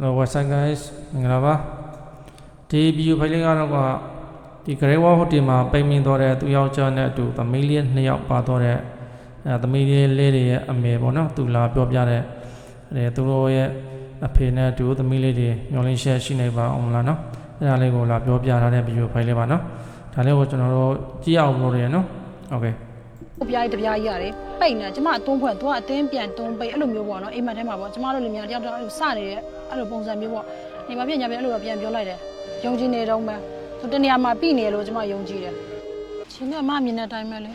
Hello what's up guys မင်္ဂလာပါဒီ video file လေးကတော့ကဒီ Great Wall Hotel မှာပိတ်မိသွားတဲ့သူယောက်ျားနဲ့အတူသမီးလေးနှစ်ယောက်ပါသွားတဲ့အဲသမီးလေးလေးတွေရဲ့အမေပေါ့နော်သူလာပြောပြတဲ့အဲသူတို့ရဲ့အဖေနဲ့အတူသမီးလေးတွေမျောလင်းရှက်ရှိနေပါအောင်လားနော်အဲဒါလေးကိုလာပြောပြထားတဲ့ video file လေးပါနော်ဒါလေးကိုကျွန်တော်တို့ကြည့်အောင်လုပ်ရရနော် Okay ကိုပြားကြီးတပြားကြီးရတယ်ပိတ်နေကျမအသွန်းဖွင့်သူကအတင်းပြန်တွန်းပိတ်အဲ့လိုမျိုးပေါ့နော်အိမ်မက်ထဲမှာပေါ့ကျမတို့လူများတယောက်တယောက်အဲ့လိုစနေတဲ့အဲ့လိုပုံစံမျိုးပေါ့နေမှာပြညာပြအဲ့လိုတော့ပြန်ပြောလိုက်တယ်ယုံကြည်နေတော့မှသူတနေရာမှာပြီနေလို့ကျမယုံကြည်တယ်ချင်းနဲ့အမမြင်တဲ့အတိုင်းပဲလေ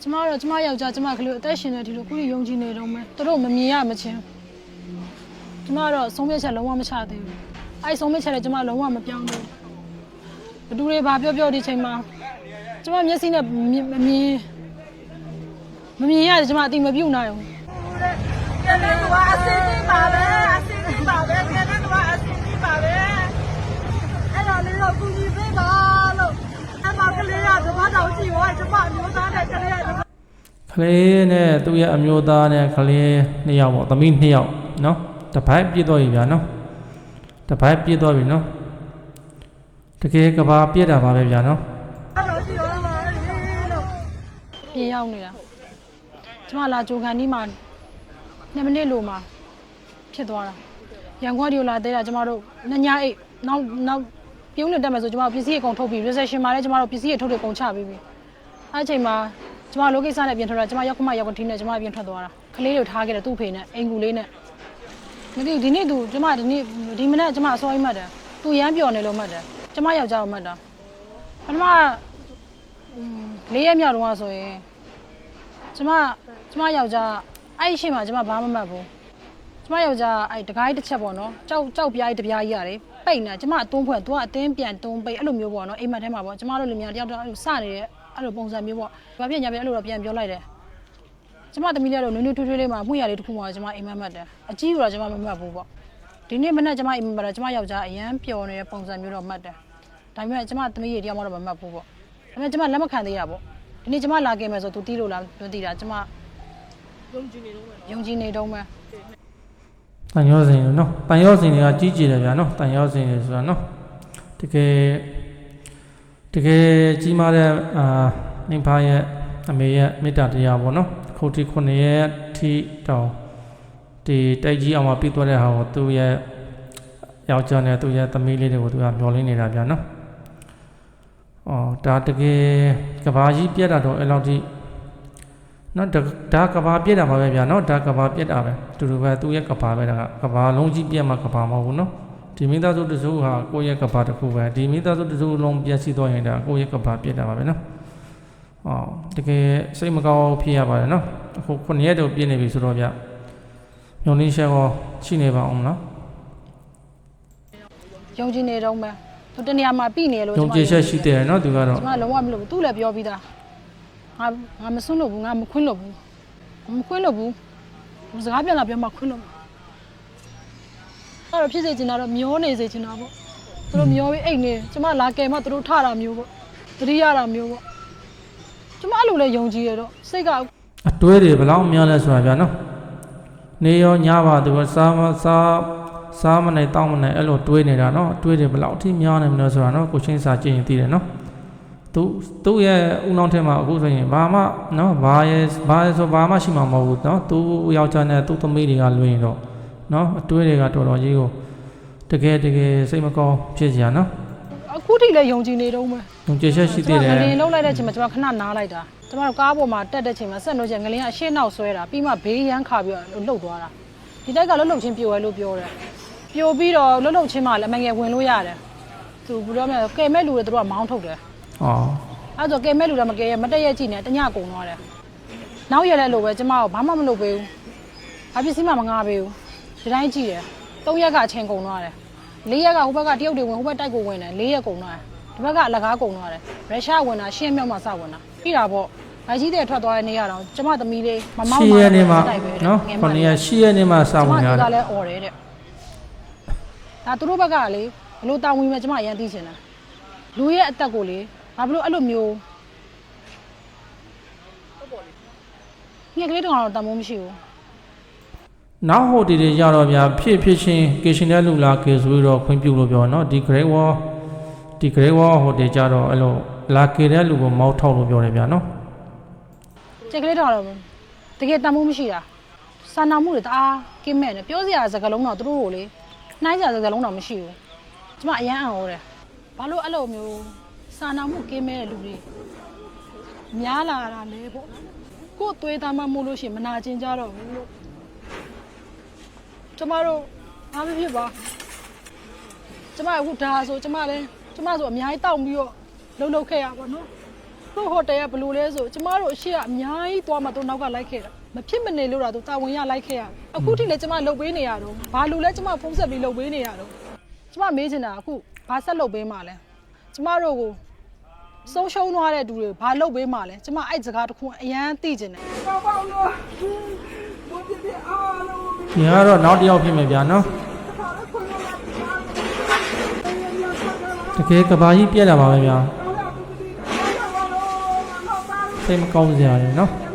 ကျမတို့ကျမယောက်ျားကျမကလေးအသက်ရှင်နေဒီလိုခုယုံကြည်နေတော့မှသူတို့မမြင်ရမချင်းကျမတော့ဆုံးဖြတ်ချက်လုံးဝမချသေးဘူးအဲ့ဆုံးဖြတ်ချက်လည်းကျမလုံးဝမပြောင်းဘူးဘသူတွေဘာပြောပြောဒီချိန်မှာ ကျမမျက်စိနဲ့မမြင်မမြင်မမြင်ရတယ်ကျမအတိမပြုတ်နိုင်ဘူးကျန်တဲ့ကွာအစင်းကြီးပါပဲအစင်းကြီးပါပဲကျန်တဲ့ကွာအစင်းကြီးပါပဲအဲ့တော့လေးတော့ကူညီပေးပါလို့အမကလေးကဓမ္မတော်ကြည့်ဟောကျမအမျိုးသားနဲ့ကလေးကဓမ္မကလေးနဲ့သူ့ရဲ့အမျိုးသားနဲ့ကလေးနှစ်ယောက်ပေါ့သမီးနှစ်ယောက်နော်တစ်ပိုက်ပြည့်တော့ပြီဗျာနော်တစ်ပိုက်ပြည့်တော့ပြီနော်တကယ်ကဘာပြည့်တာပါပဲဗျာနော် တော်ကြည့်ဟောပါလို့ ပြေးရောက်နေတာကျမလာဂျိုကန်ဒီမှာ2မိနစ်လိုမှာဖြစ်သွားတာရန်ကုန်ဒီကိုလာသေးတာကျမတို့ညညအိတ်နောက်နောက်ပြုံးနေတက်မယ်ဆိုကျမတို့ပစ္စည်းအကုန်ထုတ်ပြီး recession မှာလည်းကျမတို့ပစ္စည်းတွေထုတ်တွေအကုန်ချပြီးပြီအဲ့အချိန်မှာကျမလိုကိစ္စနဲ့ပြင်ထွက်တာကျမရောက်ခမရောက်ခထင်းနဲ့ကျမပြင်ထွက်သွားတာကလေးတွေထားခဲ့တယ်သူ့ဖေနဲ့အင်ကူလေးနဲ့မသိဘူးဒီနေ့သူကျမဒီနေ့ဒီမနေ့ကျမအစောကြီးမှတ်တယ်သူရမ်းပျော်နေလို့မှတ်တယ်ကျမယောက်ျားကိုမှတ်တာပထမอืม လေးရက်မြောက်တော့ဆိုရင်ကျမကျမယောက်ျားအဲ့ဒီရှေ့မှာကျမဘာမှမမှတ်ဘူးကျမယောက်ျားအဲ့တကားကြီးတစ်ချက်ပေါ့နော်ကြောက်ကြောက်ပြားကြီးတစ်ပြားကြီးရတယ်ပိတ်နေကျမအသွန်းဖွင့်သူကအတင်းပြန်တွန်းပိတ်အဲ့လိုမျိုးပေါ့နော်အိမ်မက်ထဲမှာပေါ့ကျမတို့လူများတယောက်တယောက်အဲ့လိုစနေတဲ့အဲ့လိုပုံစံမျိုးပေါ့ဘာဖြစ်ညာပြအဲ့လိုတော့ပြန်ပြောလိုက်တယ်ကျမသမီးလေးကတော့နွေးနွေးထွေးထွေးလေးမှာမှုရလေးတစ်ခုမှကျမအိမ်မက်မှတ်တယ်အကြီးကတော့ကျမမမှတ်ဘူးပေါ့ဒီနေ့မနေ့ကျမအိမ်မက်မှတ်တယ်ကျမယောက်ျားအရန်ပျော်နေတဲ့ပုံစံမျိုးတော့မှတ်တယ်ဒါပေမဲ့ကျမသမီးရေတယောက်မှတော့မမှတ်ဘူးပေါ့ဒါပေ မဲ့ကျမလက်မခံသေးရပေါ့ဒီနေ့ကျမလာခဲ့မယ်ဆို तू တီးလို့လားမသိတာကျမယုံကြည်နေတော့မယ်ယုံကြည်နေတော့မယ်တန်ရောစင်တွေနော်တန်ရောစင်တွေကကြီးကြည်တယ်ဗျာနော်တန်ရောစင်တွေဆိုတာနော်တကယ်တကယ်ကြီးမားတဲ့အာနိဖာရဲ့အမေရဲ့မေတ္တာတရားပေါ့နော်ခုတ်တီခုနှစ်ရဲ့ထိတောင်ဒီတိုက်ကြီးအောင်မှာပြီးသွားတဲ့ဟာကိုသူ့ရဲ့ယောက်ျားနဲ့သူ့ရဲ့သမီးလေးတွေကိုသူကမျောလင်းနေတာဗျာနော်။ အော်ဒါတကယ်ကဘာကြီးပြက်တာတော့အဲ့လောက်ထိနော်ဒါဒါကဘာပြက်တာပါပဲဗျာနော်ဒါကဘာပြက်တာပဲတူတူပဲသူ့ရဲ့ကဘာပဲဒါကကဘာလုံးကြီးပြက်မှကဘာမဟုတ်ဘူးနော်ဒီမိသားစုတစုဟာကိုယ့်ရဲ့ကဘာတစ်ခုပဲဒီမိသားစုတစုလုံးပြက်စီသွားရင်ဒါကိုယ့်ရဲ့ကဘာပြက်တာပါပဲနော်။အော်တကယ်စိတ်မကောင်းဖြစ်ရပါတယ်နော်အခုခုနှစ်ရက်တော့ပြည့်နေပြီဆိုတော့ဗျညုံလေးရှက်ရောရှိနေပါအောင်နော်ယုံကြည်နေတော့မယ် သူတနေရာမှာပြီနေလို့ညုံကျေရှက်ရှိတယ်နော်သူကတော့ကျမလုံးဝမလုပ်ဘူးသူလည်းပြောပြီးသားငါငါမစွန့်လို့ဘူးငါမခွင်းလို့ဘူးမခွင်းလို့ဘူးစကားပြန်လာပြောမှခွင်းလို့အဲ့တော့ဖြစ်စေချင်တာတော့မျောနေစေချင်တာပေါ့သူတို့မျောပြီးအိတ်နေကျမလာကယ်မှသူတို့ထတာမျိုးပေါ့တတိရတာမျိုးပေါ့ကျမအဲ့လိုလဲယုံကြည်ရတော့စိတ်ကအတွဲတွေဘယ်လောက်များလဲဆိုတာဗျာနော်နေရောညပါသူကစားမစား စားမနိုင်တောင်းမနိုင်အဲ့လိုတွေးနေတာနော်တွေးတွေဘယ်လောက်အထိများနေမလဲဆိုတာနော်ကိုချင်းစာကြည့်ရင်သိတယ်နော်သူသူ့ရဲ့ဦးနှောင်းထဲမှာအခုဆိုရင်ဘာမှနော်ဘာရဲ့ဘာရဲ့ဆိုဘာမှရှိမှာမဟုတ်ဘူးနော်သူယောက်ျားနဲ့သူ့သမီးတွေကလွှင့်ရင်တော့နော်အတွဲတွေကတော်တော်ကြီးကိုတကယ်တကယ်စိတ်မကောင်းဖြစ်ကြနော်အခုထိလည်းယုံကြည်နေတော့မယ်ညုံကျေရှက်ရှိကျသေးမတယ်ငလင်လုံးလိုက်တဲ့ချိန်မှာကျမခဏနားလိုက်တာကျမတို့ကားပေါ်မှာတက်တဲ့ချိန်မှာဆက်လို့ချင်းငလင်ကအရှေ့နောက်ဆွဲတာပြီးမှဘေးရန်ခါပြီးတော့လှုပ်သွားတာဒီတိုက်ကလှုပ်လှုပ်ချင်းပြိုရဲလို့ပြောတယ် ပြိုပြီးတော့လှုပ်လှုပ်ချင်းမှလည်းအမငယ်ဝင်လို့ရတယ်သူဘယ်လိုလဲကဲမဲ့လူတွေတို့ကမောင်းထုတ်တယ်ဩအဲဆိုကဲမဲ့လူတွေမကဲရမတက်ရက်ကြည့်နေတညကုန်သွားတယ်နောက်ရက်လည်းလို့ပဲကျမကဘာမှမလုပ်ပေးဘူးဘာပစ္စည်းမှမငားပေးဘူးဒီတိုင်းကြည့်တယ်၃ရက်ကအချိန်ကုန်သွားတယ်၄ရက်ကဟိုဘက်ကတရုတ်တွေဝင်ဟိုဘက်တိုက်ကိုဝင်တယ်၄ရက်ကုန်သွားတယ်ဒီဘက်ကအလကားကုန်သွားတယ်ရုရှားဝင်တာရှင်းမြောက်မှစဝင်တာပြီးတာပေါ့ဗိုက်ကြီးတဲ့ထွက်သွားတဲ့နေရတော့ကျမသမီးလေးမမောက်ရှီမှရက်နေမှာတိုက်ပဲတဲ့နော်ငယ်မခொနလေးည်းရက်ရှီရက်နေမှာစာကျမဝင်ရတို့တကယ်လည်းអော်တယ်တဲ့ ဒါသူတို့ဘက်ကလေဘလို့တောင်းဝင်မဲ့ကျမအရင်သိချင်တာလူရဲ့အသက်ကိုလေဘာဖြစ်လို့အဲ့လိုမျိုးငှက်ကလေးတောင်တော့တန်မိုးမရှိဘူးနောက်ဟိုတီတွေကြတော့ဗျာဖြစ်ဖြစ်ချင်းကေရှင်တဲ့လူလာကေဆိုပြီးတော့ခွင့်ပြုလို့ပြောနော်ဒီ Great Wall ဒီ Great Wall ဟိုတီကြတော့အဲ့လိုလာကေတဲ့လူကိုမောက်ထောက်လို့ပြောတယ်ဗျာနော်ကြက်ကလေးတော့တော့တကယ်တမ်းမှုမရှိတာစာနာမှုတွေတအားကင်းမဲ့နေပြောစရာစကားလုံးတော့သူတို့ကိုလေ နှိုင်းစရာစကားလုံးတော့မရှိဘူးကျမအရန်အံ့ဩတယ်ဘာလို့အဲ့လိုမျိုးစာနာမှုကင်းမဲ့တဲ့လူတွေများလာတာလဲပေါ့ကို့သွေးသားမမို့လို့ရှိရင်မနာကျင်ကြတော့ဘူးလို့ကျမတို့ဘာဖြစ်ဖြစ်ပါကျမအခုဒါဆိုကျမလည်းကျမဆိုအများကြီးတောက်ပြီးတော့လှုပ်လှုပ်ခဲ့ရပါတော့တို့ဟိုတယ်ကဘယ်လိုလဲဆိုကျမတို့အရှိကအများကြီးသွားမှတို့နောက်ကလိုက်ခဲ့တာ မဖြစ်မနေလို့တော့သူတာဝန်ရလိုက်ခဲ့ရအခုထိလည်းကျမလုပ်ပေးနေရတော့ဘာလို့လဲကျမဖုံးဆက်ပြီးလုပ်ပေးနေရတော့ကျမမေးချင်တာအခုဘာဆက်လုပ်ပေးမှလဲကျမတို့ကိုဆုံးရှုံးသွားတဲ့သူတွေဘာလုပ်ပေးမှလဲကျမအဲ့စကားတခုအရန်သိချင်တယ်ပေါ့ပေါ့လို့ဘုရားပြအားလုံးဒီကတော့နောက်တစ်ယောက်ဖြစ်မယ်ဗျာနော်တကယ်ကဘာကြီးပြက်လာပါပဲဗျာစိတ်မကောင်းစရာတွေနော်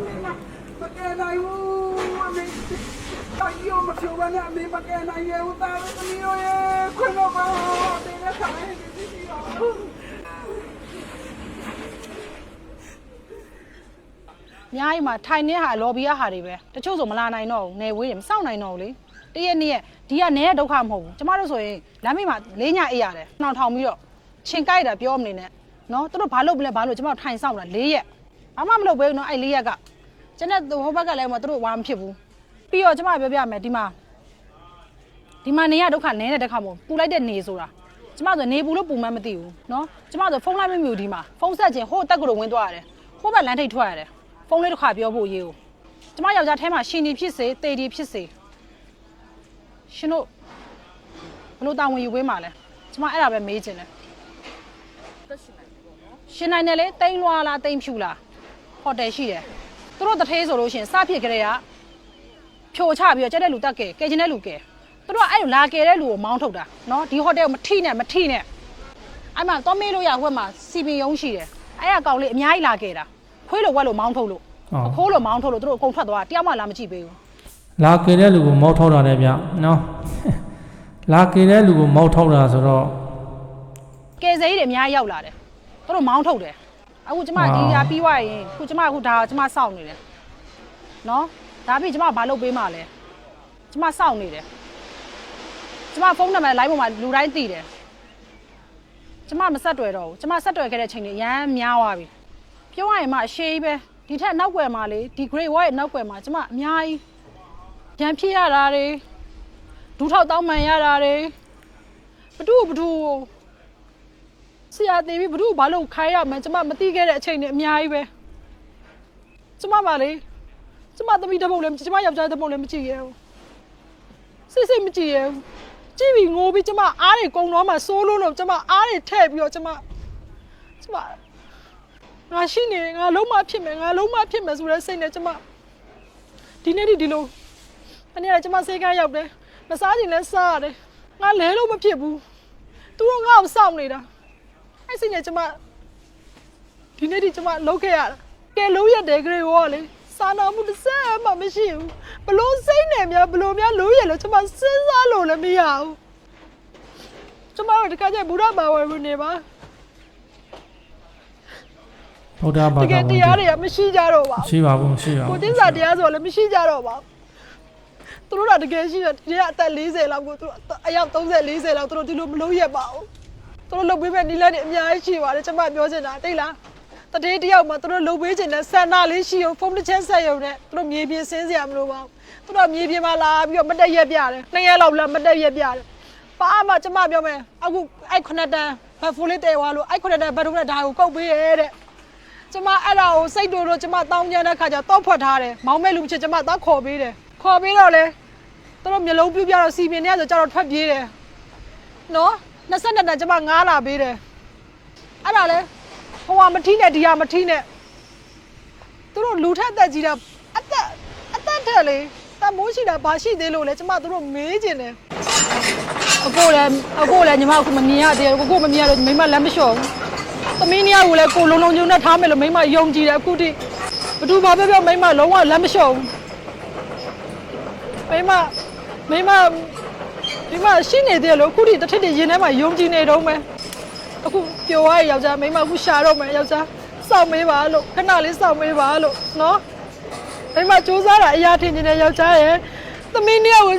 အများကြီးမှာထိုင်နေဟာလော်ဘီရဟာတွေပဲတချို့ဆိုမလာနိုင်တော့ဘူးနေဝေးတယ်မစောင့်နိုင်တော့ဘူးလေတရက်နေ့ရက်ဒီကနေရဒုက္ခမဟုတ်ဘူးကျမတို့ဆိုရင်လမ်းမေးမှာလေးညအေးရတယ်နှောင်ထောင်ပြီးတော့ချင်းကြိုက်တာပြောမနေနဲ့နော်သူတို့ဘာလုပ်ပလဲဘာလို့ကျမတို့ထိုင်ဆောင်တာလေးရက်ဘာမှမလုပ်ပေးဘူးနော်အဲ့လေးရက်ကကျန်တဲ့ဟိုဘက်ကလည်းမသူတို့ဝါမဖြစ်ဘူးပြီးတော့ကျမပြောပြမယ်ဒီမှာဒီမှာနေရဒုက္ခနည်းတဲ့ဒုက္ခမဟုတ်ပူလိုက်တဲ့နေဆိုတာကျမဆိုနေပူလို့ပူမှန်းမသိဘူးနော်ကျမဆိုဖုန်းလိုက်မမြူဒီမှာဖုန်းဆက်ခြင်းဟိုတက်ကတော့ဝင်သွားရတယ်ဟိုဘက်လမ်းထိပ်ထွက်ရတယ် ဖုန်းလေးတစ်ခါပြောဖို့ရေးကိုကျမယောက်ျားထဲမှာရှင်နေဖြစ်စေတေဒီဖြစ်စေရှင်တို့ဘလို့တာဝန်ယူပေးမှာလဲကျမအဲ့ဒါပဲမေးချင်တယ်ရှင်နိုင်တယ်လေတိန်လွာလားတိန်ဖြူလားဟိုတယ်ရှိတယ်သူတို့တထေးဆိုလို့ရှရင်စဖြစ်ကြတဲ့ကဖြိုချပြီးတော့ကြက်တဲ့လူတက်ကဲကဲချင်တဲ့လူကဲသူတို့ကအဲ့လိုလာကဲတဲ့လူကိုမောင်းထုတ်တာနော်ဒီဟိုတယ်ကိုမထိနဲ့မထိနဲ့အဲ့မှာတော့မေးလို့ရဟိုဘက်မှာစီပင်ယုံရှိတယ်အဲ့ရကောင်လေးအများကြီးလာကဲတာ ခွေးလိုဝက်လိုမောင်းထုတ်လို့ဟောအခိုးလိုမောင်းထုတ်လို့သူတို့အကုန်ထွက်သွားတာတယောက်မှလာမကြည့်ပေးဘူးလာကေတဲ့လူကိုမောက်ထောက်တာလည်းဗျာနော်လာကေတဲ့လူကိုမောက်ထောက်တာဆိုတော့ကယ်ဆယ်ကြီးတွေအများကြီးရောက်လာတယ်သူတို့မောင်းထုတ်တယ်အခုကျမဒီညာပြီးသွားရင်အခုကျမအခုဒါကျမစောင့်နေတယ်နော်ဒါပြီးကျမဘာလုပ်ပေးမှလဲကျမစောင့်နေတယ်ကျမဖုန်းနံပါတ်လိုင်းပေါ်မှာလူတိုင်းသိတယ်ကျမမဆက်တွေ့တော့ဘူးကျမဆက်တွေ့ခဲ့တဲ့ချိန်တွေအရန်များသွားပြီ ပြောရရင်မှအရှိကြီးပဲဒီထက်နောက်ွယ်မှာလေဒီ grade 1ရဲ့နောက်ွယ်မှာကျမအများကြီးရန်ဖြစ်ရတာတွေဒူးထောက်တောင်းမှန်ရတာတွေဘဒုဘဒုဆရာသေးပြီဘ누구ဘာလို့ခိုင်းရမလဲကျမမသိခဲ့တဲ့အချိန်တွေအများကြီးပဲကျမပါလေကျမသမီးတစ်ပုတ်လည်းကျမယောက်ျားတစ်ပုတ်လည်းမကြည့်ရဘူးစစ်စစ်မကြည့်ရဘူးကြည့်ပြီးငိုပြီးကျမအားတွေကုံတော့မှစိုးလို့လို့ကျမအားတွေထည့်ပြီးတော့ကျမကျမ ငါရှိနေငါလုံးမဖြစ်မယ်ငါလုံးမဖြစ်မယ်ဆိုတဲ့စိတ်နဲ့ကျမဒီနေ့ဒီဒီလိုမနေ့ကကျမစိတ်ကရောက်တယ်မစားချင်လဲစားရတယ်ငါလဲလို့မဖြစ်ဘူးသူတို့ငါ့ကိုစောင့်နေတာအဲ့စိတ်နဲ့ကျမဒီနေ့ဒီကျမလောက်ခဲ့ရတာကဲလုံးရက်တယ်ဂရေဝေါ်လေစာနာမှုတစ်စက်မှမရှိဘူးဘလို့စိတ်နဲ့များဘလို့များလုံးရက်လို့ကျမစဉ်းစားလို့လည်းမရဘူးကျမတို့တခါကျရင်ဘုရားဘာဝယ်နေပါ ဗုဒ္ဓဘာတသာကယ်တရားတွေကမရှိကြတော့ပါဘူးရှိပါဘူးမရှိပါကိုဘူးတင်းစာတရားဆိုလည်းမရှိကြတော့ပါဘူးသူတို့ကတကယ်ရှိတယ်ဒီကအသက်40လောက်ကိုသူတို့အယောက်30 40လောက်သူတို့ဒီလိုမလုပ်ရက်ပါဘူးသူတို့လုပ်ပေးမဲ့နီလာတွေအများကြီးရှိပါတယ်ကျွန်မပြောချင်တာတိတ်လားတတိတယောက်မှသူတို့လုပ်ပေးချင်တဲ့ဆန္ဒလေးရှိအောင်ဖုန်းတစ်ချက်ဆက်ရုံနဲ့သူတို့မြေပြင်ဆင်းစရာမလိုပါဘူးသူတို့မြေပြင်မှာလာပြီးတော့မတက်ရက်ပြတယ်နှစ်ရက်လောက်လာမတက်ရက်ပြတယ်ပါအမကျွန်မပြောမယ်အခုအဲ့ခုနှစ်တန်းဘတ်ဖိုးလေးတဲသွားလို့အဲ့ခုနှစ်တန်းဘတ်တို့နဲ့ဒါကိုကုတ်ပေးရဲတဲ့ ကျမအဲ့ဒါကိုစိတ်တူတို့ကျမတောင်းကြတဲ့ခါကျတော့ဖွက်ထားတယ်မောင်းမဲ့လူချစ်ကျမတော့ခေါ်ပေးတယ်ခေါ်ပေးတော့လေသူတို့မျိုးလုံးပြူပြတော့စီပင်တွေကဆိုကျတော့ထွက်ပြေးတယ်နော်22တန်ကျမငားလာပေးတယ်အဲ့ဒါလေဟိုဟာမထီးနဲ့ဒီဟာမထီးနဲ့သူတို့လူထက်သက်ကြီးတာအသက်အသက်ထက်လေတမိုးရှိတာဘာရှိသေးလို့လဲကျမတို့မေးကျင်တယ်အကိုလည်းအကိုလည်းညီမအခုမမြင်ရသေးဘူးကိုကိုမမြင်ရလို့မိမလည်းမလျှော့ဘူး သမီးနှစ်ယောက်ကိုလည်းကိုလုံးလုံးကျုံနဲ့ထားမယ်လို့မိမယုံကြည်တယ်အခုထိဘသူဘာပြောပြောမိမလုံးဝလက်မလျှော့ဘူးမိမမိမမိမရှိနေသေးတယ်လို့အခုထိတစ်ထစ်တည်းရင်ထဲမှာယုံကြည်နေတော့မယ်အခုပျော်သွားရယောက်ျားမိမအခုရှာတော့မယ်ယောက်ျားစောင့်မေးပါလို့ခဏလေးစောင့်မေးပါလို့နော်မိမစူးစမ်းတာအရာထင်နေတဲ့ယောက်ျားရဲ့သမီးနှစ်ယောက်ကို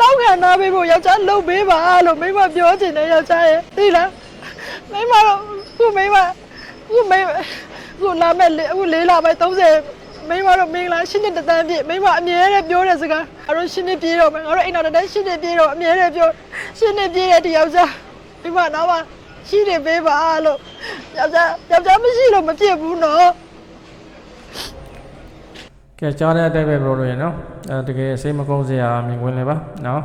တောက်ခံထားပေးဖို့ယောက်ျားလှုပ်ပေးပါလို့မိမပြောချင်တဲ့ယောက်ျားရဲ့သိလားမိမတော့အ ခုမိမအခုမိမအခုလာမဲ့လေအခုလေးလာမဲ့30မိမတော့မင်္ဂလာရှင်းတဲ့တန်းပြည့်မိမအမြဲတမ်းပြောတဲ့စကားငါတို့ရှင်းနေပြေးတော့မယ်ငါတို့အိမ်တော်တန်းရှင်းနေပြေးတော့အမြဲတမ်းပြောရှင်းနေပြေးတဲ့တယောက်ျားမိမတော့မှရှိနေပေးပါလို့ယောက်ျားယောက်ျားမရှိလို့မဖြစ်ဘူးနော်ကဲကြားတဲ့အတိုင်းပဲပြောလို့ရနော်အဲတကယ်စိတ်မကုန်းစရာမြင်ကွင်းလေပါနော်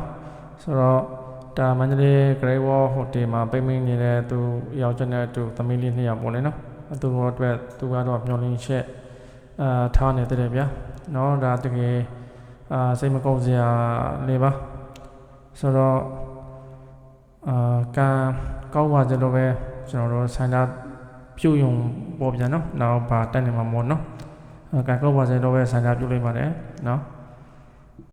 ဆိုတော့ ဒါမန္တလေး Great Wall Hotel မှာပိတ်မိနေတဲ့သူယောက်ျားနဲ့သူသမီးလေးနှစ်ယောက်ပေါ့လေနော်သူတို့အတွက်သူကတော့မျောလင်းချက်အာထားနေတဲ့ဗျာနော်ဒါတကယ်အာစိတ်မကုန်းစရာလေးပါဆိုတော့အာကံကောက်ပါကြလို့ပဲကျွန်တော်တို့ဆန္ဒပြုတ်ယုံပေါ်ပြန်နော်နောက်ပါတက်နေမှာမို့နော်အဲကံကောက်ပါစေတော့ပဲဆန္ဒပြုလိုက်ပါတယ်နော်